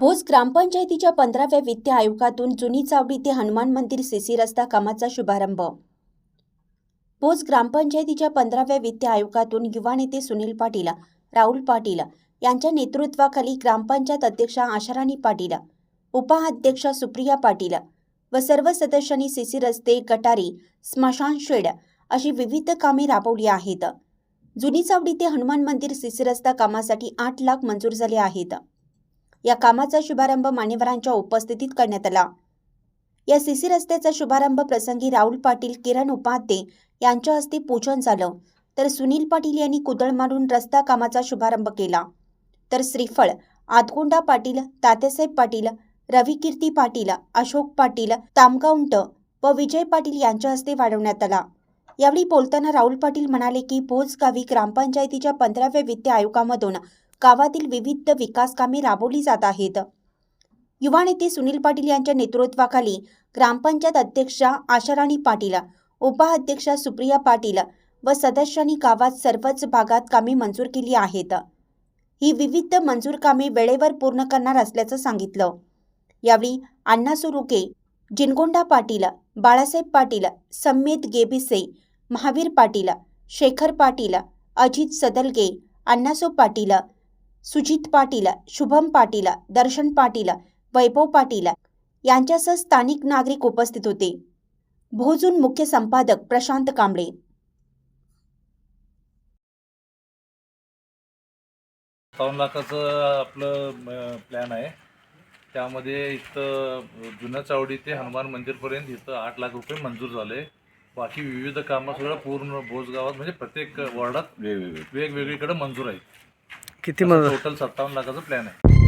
भोज ग्रामपंचायतीच्या पंधराव्या वित्त आयोगातून जुनी चावडी ते हनुमान मंदिर सीसी रस्ता कामाचा शुभारंभ. भोज ग्रामपंचायतीच्या पंधराव्या वित्त आयोगातून युवा नेते सुनील पाटील राहुल पाटील यांच्या नेतृत्वाखाली ग्रामपंचायत अध्यक्षा आशाराणी पाटील उपाध्यक्षा सुप्रिया पाटील व सर्व सदस्यांनी सीसी रस्ते गटारी स्मशान शेड अशी विविध कामे राबवली आहेत. जुनी चावडी ते हनुमान मंदिर सीसी रस्ता कामासाठी आठ लाख मंजूर झाले आहेत. या कामाचा शुभारंभ मान्यवरांच्या उपस्थितीत करण्यात आला. या सीसी रस्त्याचा शुभारंभ प्रसंगी राहुल पाटील किरण उपाध्ये यांच्या हस्ते पूजन झालं. तर सुनील पाटील यांनी कुदळ मारून रस्ता कामाचा शुभारंभ केला. तर श्रीफळ आदगोंडा पाटील तात्यासाहेब पाटील रविकीर्ती पाटील अशोक पाटील तामगावंट व विजय पाटील यांच्या हस्ते वाढवण्यात आला. यावेळी बोलताना राहुल पाटील म्हणाले की भोज ग्रामपंचायतीच्या पंधराव्या वित्त आयोगामधून गावातील विविध विकास कामे राबवली जात आहेत. युवा नेते सुनील पाटील यांच्या नेतृत्वाखाली ग्रामपंचायत अध्यक्षा आशाराणी पाटील उपाध्यक्षा सुप्रिया पाटील व सदस्यांनी गावात सर्वच भागात कामे मंजूर केली आहेत. ही विविध मंजूर कामे वेळेवर पूर्ण करणार असल्याचं सांगितलं. यावेळी अण्णा सुरुके जिनगोंडा पाटील बाळासाहेब पाटील सम्मेत गेबिसे महावीर पाटील शेखर पाटील अजित सदलगे अण्णासो पाटील सुजित पाटील शुभम पाटील दर्शन पाटील वैभव पाटील यांच्यासह स्थानिक नागरिक उपस्थित होते. भोजून मुख्य संपादक प्रशांत कांबळे. सत्तावन्न लाखाचं आपलं प्लॅन आहे. त्यामध्ये इथं जुन्या चावडी ते हनुमान मंदिरपर्यंत इथं आठ लाख रुपये मंजूर झाले. बाकी विविध कामं सगळं पूर्ण भोज गावात म्हणजे प्रत्येक वॉर्डात वेगवेगळे. वेगवेगळीकडे मंजूर आहेत. किती मंजूर टोटल सत्तावन्न लाखाचं प्लॅन आहे.